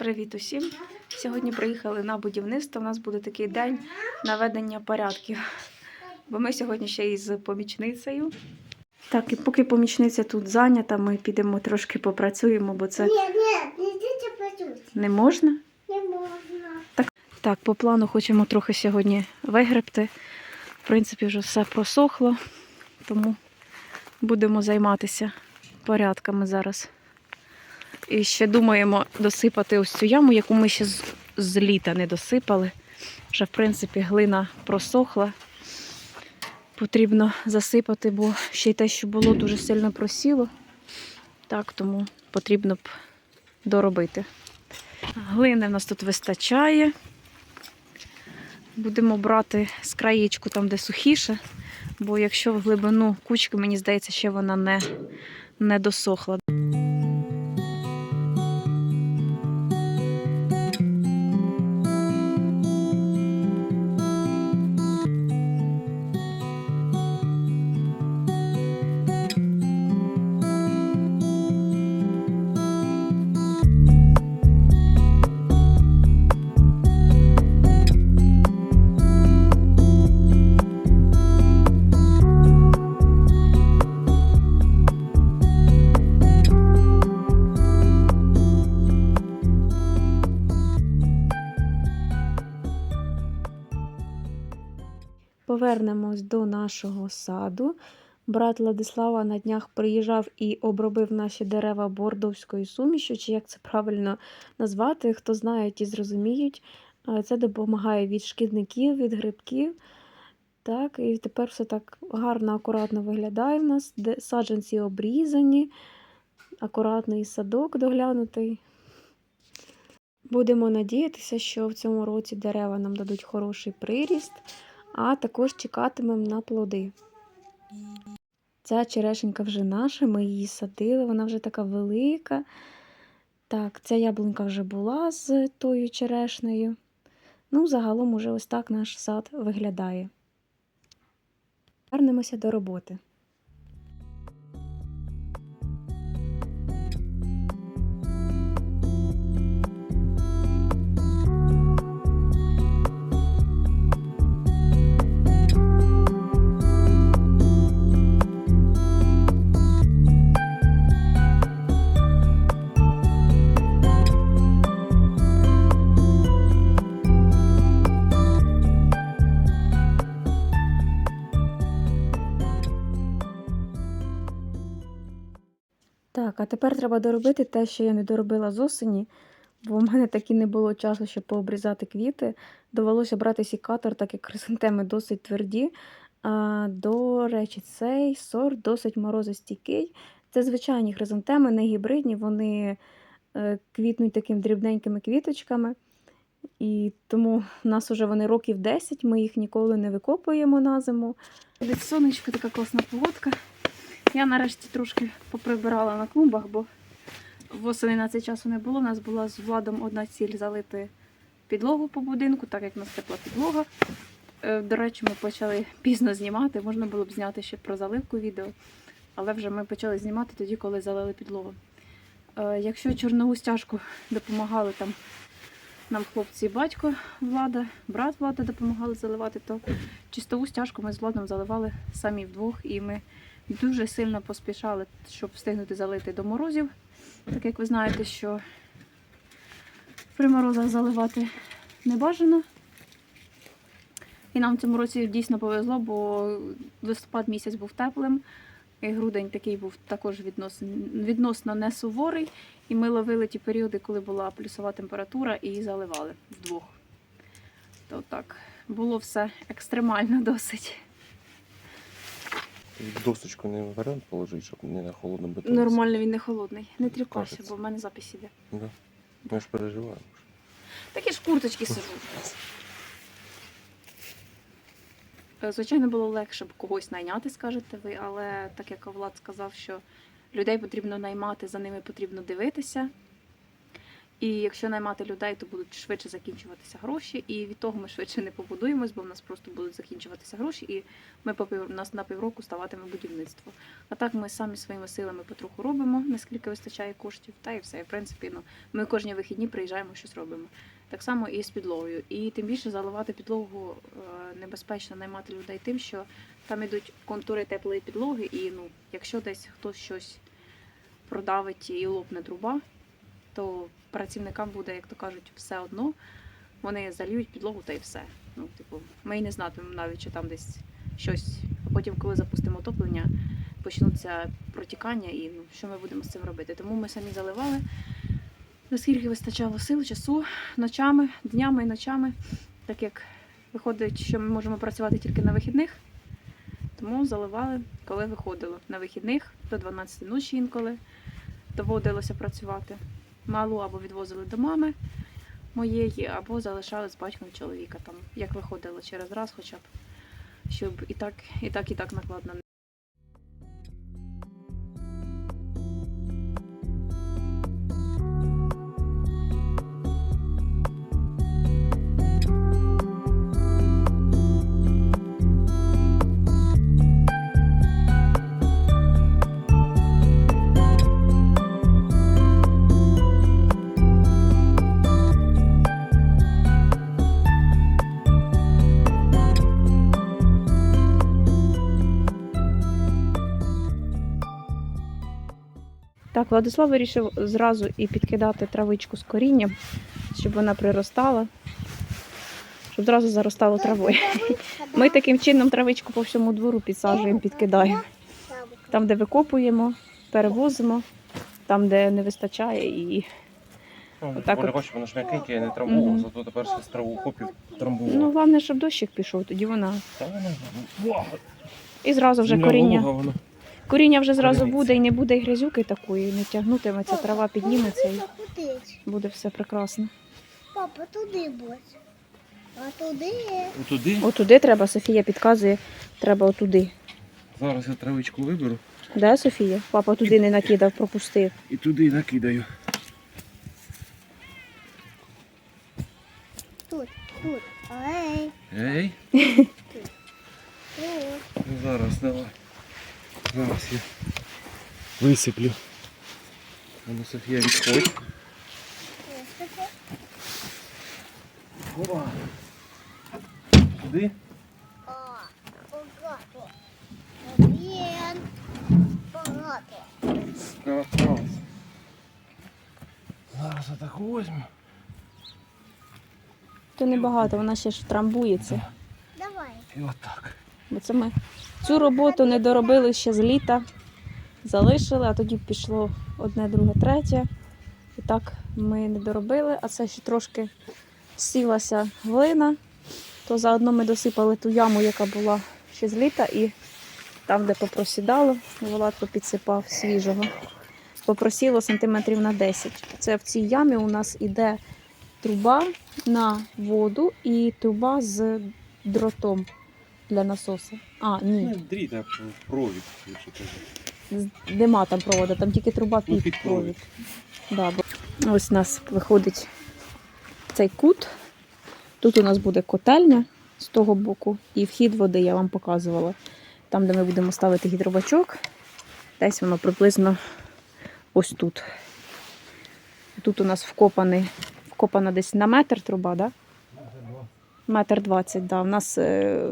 Привіт усім! Сьогодні приїхали на будівництво. У нас буде такий день наведення порядків. Бо ми сьогодні ще із помічницею. Так, і поки помічниця тут зайнята, ми підемо трошки попрацюємо, бо це Ні, ні, не не можна. Не можна. Так, по плану хочемо трохи сьогодні вигребти. В принципі, вже все просохло, тому будемо займатися порядками зараз. І ще думаємо досипати ось цю яму, яку ми ще з, з літа не досипали. Вже, в принципі, глина просохла. Потрібно засипати, бо ще й те, що було, дуже сильно просіло. Так, тому потрібно б доробити. Глини в нас тут вистачає. Будемо брати з краєчку там, де сухіше, бо якщо в глибину кучки, мені здається, ще вона не, не досохла. Повернемось до нашого саду. Брат Владислава на днях приїжджав і обробив наші дерева бордовською сумішю, чи як це правильно назвати. Хто знає, ті зрозуміють. Е, Це допомагає від шкідників, від грибків. Так, і тепер все так гарно, акуратно виглядає в нас. Саджанці обрізані, акуратний садок доглянутий. Будемо надіятися, що в цьому році дерева нам дадуть хороший приріст а також чекатимемо на плоди. Ця черешенька вже наша, ми її садили, вона вже така велика. Так, ця яблунька вже була з тою черешнею. Ну, загалом уже ось так наш сад виглядає. Вернемося до роботи. Так, а тепер треба доробити те, що я не доробила з осені, бо в мене таки не було часу, щоб пообрізати квіти. Довелося брати сікатор, так як хризантеми досить тверді. А, до речі, цей сорт досить морозостійкий. Це звичайні хризантеми, не гібридні, вони е, квітнуть такими дрібненькими квіточками. І тому в нас вже вони років 10, ми їх ніколи не викопуємо на зиму. Сонечко така класна погодка. Я нарешті трошки поприбирала на клумбах, бо восени на цей часу не було. У нас була з владом одна ціль залити підлогу по будинку, так як у нас тепла підлога. Е, До речі, ми почали пізно знімати. Можна було б зняти ще про заливку відео, але вже ми почали знімати тоді, коли залили підлогу. Е, Якщо чорнову стяжку допомагали там нам хлопці і батько влада, брат влада допомагали заливати, то чистову стяжку ми з владом заливали самі вдвох, і ми дуже сильно поспішали, щоб встигнути залити до морозів. Так як ви знаєте, що при морозах заливати не бажано. І нам в цьому році дійсно повезло, бо листопад місяць був теплим, і грудень такий був також відносно, відносно не суворий. І ми ловили ті періоди, коли була плюсова температура, і заливали вдвох. То так, було все екстремально досить. Досочку не варіант положити, щоб не на холодному бетоні. Нормально він не холодний. Не Кажеться. бо в мене запис іде. Да. Ми ж переживаємо. Такі ж курточки сижу. Е, Звичайно, було легше б когось найняти, скажете ви, але так як Влад сказав, що людей потрібно наймати, за ними потрібно дивитися. І якщо наймати людей, то будуть швидше закінчуватися гроші, і від того ми швидше не побудуємось, бо в нас просто будуть закінчуватися гроші, і ми по пів... нас на півроку ставатиме будівництво. А так ми самі своїми силами потроху робимо, наскільки вистачає коштів, та і все. І, в принципі, ну ми кожні вихідні приїжджаємо, щось робимо. Так само і з підлогою. І тим більше заливати підлогу е, небезпечно наймати людей тим, що там ідуть контури теплої підлоги, і ну, якщо десь хтось щось продавить і лопне труба, то працівникам буде, як то кажуть, все одно. Вони зальють підлогу та й все. Ну, типу, ми й не знатимемо навіть, що там десь щось. А потім, коли запустимо отоплення, почнуться протікання, і ну, що ми будемо з цим робити. Тому ми самі заливали, наскільки вистачало сил, часу, ночами, днями і ночами, так як виходить, що ми можемо працювати тільки на вихідних. Тому заливали, коли виходило. На вихідних до 12 ночі інколи доводилося працювати. Малу або відвозили до мами моєї, або залишали з батьком чоловіка, там, як виходило через раз, хоча б, щоб і так, і так, і так накладно. Так, Владислав вирішив зразу і підкидати травичку з корінням, щоб вона приростала, щоб зразу заростало травою. Ми таким чином травичку по всьому двору підсаджуємо, підкидаємо. Там, де викопуємо, перевозимо, там, де не вистачає, і Отак Оля, от. бачиш, воно ж м'якеньке, я не трамбував, Мгм. зато тепер з траву копів ну, головне, щоб дощик пішов, тоді вона. Та вона, І зразу вже коріння. Коріння вже зразу Подивіться. буде і не буде і грязюки такої, не тягнутиметься, трава підніметься і буде все прекрасно. Папа, туди будь. А туди. Отуди. Отуди треба, Софія підказує, треба отуди. Зараз я травичку виберу Де Софія? Папа туди не накидав, пропустив. і туди накидаю. Тут, тут. Ей, Ей, тут. ну зараз давай. Зараз я висиплю. А ну, Софія, відходь. Опа. А, багато. Багато. Зараз отак возьму. То небагато, вона ще ж трамбується. Давай. І отак. Бо це ми цю роботу не доробили ще з літа. Залишили, а тоді пішло одне, друге, третє. І так ми не доробили, а це ще трошки сілася глина. То заодно ми досипали ту яму, яка була ще з літа, і там, де попросідало, Владко підсипав свіжого. Попросіло сантиметрів на 10. Це в цій ямі у нас іде труба на воду і труба з дротом для насосу. А, ні. Ну, дріт, а провід, лучше кажу. З- Нема там проводу, там тільки труба Ну, під, під провід. Да, бо... Ось у нас виходить цей кут. Тут у нас буде котельня з того боку, і вхід води я вам показувала. Там, де ми будемо ставити гідробачок, десь воно приблизно ось тут. Тут у нас вкопаний, вкопана десь на метр труба, да? Метр двадцять, да. У нас, е,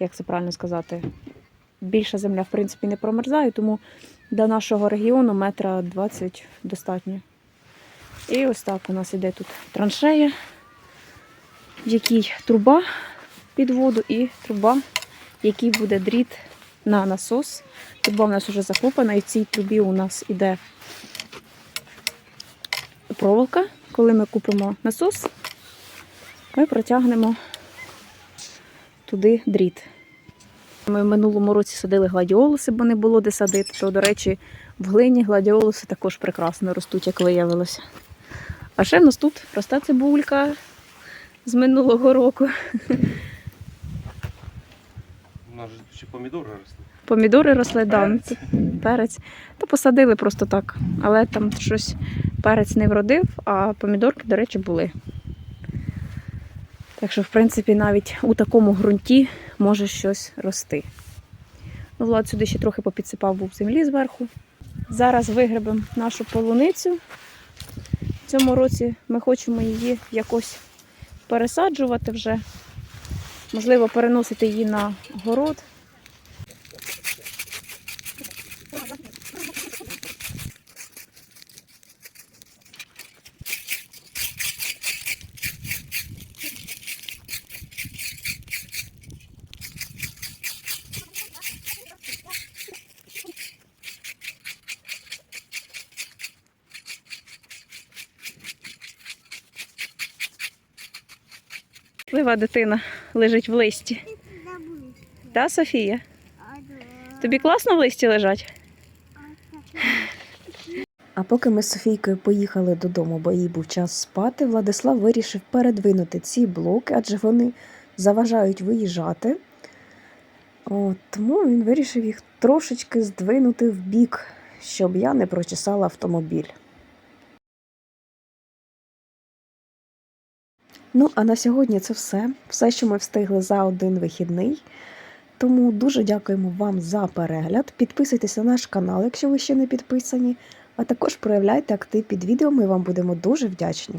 як це правильно сказати, більша земля, в принципі, не промерзає, тому до нашого регіону метра 20 достатньо. І ось так у нас іде тут траншея, в якій труба під воду і труба, в якій буде дріт на насос. Труба у нас вже закопана, і в цій трубі у нас іде проволока. Коли ми купимо насос, ми протягнемо туди дріт. Ми в минулому році садили гладіолуси, бо не було де садити. То, до речі, в глині гладіолуси також прекрасно ростуть, як виявилося. А ще в нас тут росте цибулька з минулого року. У нас ще помідори росли. Помідори росли, да, тут перець. Та посадили просто так. Але там щось перець не вродив, а помідорки, до речі, були. Так що, в принципі, навіть у такому ґрунті може щось рости. Ну, Влад сюди ще трохи попідсипав був землі зверху. Зараз вигребемо нашу полуницю. В цьому році ми хочемо її якось пересаджувати вже. Можливо, переносити її на город. Лива дитина лежить в листі. Забув. Софія? Тобі класно в листі лежать? А поки ми з Софійкою поїхали додому, бо їй був час спати, Владислав вирішив передвинути ці блоки, адже вони заважають виїжджати. От, тому він вирішив їх трошечки здвинути в бік, щоб я не прочесала автомобіль. Ну, а на сьогодні це все. Все, що ми встигли за один вихідний. Тому дуже дякуємо вам за перегляд. Підписуйтесь на наш канал, якщо ви ще не підписані. А також проявляйте актив під відео, ми вам будемо дуже вдячні.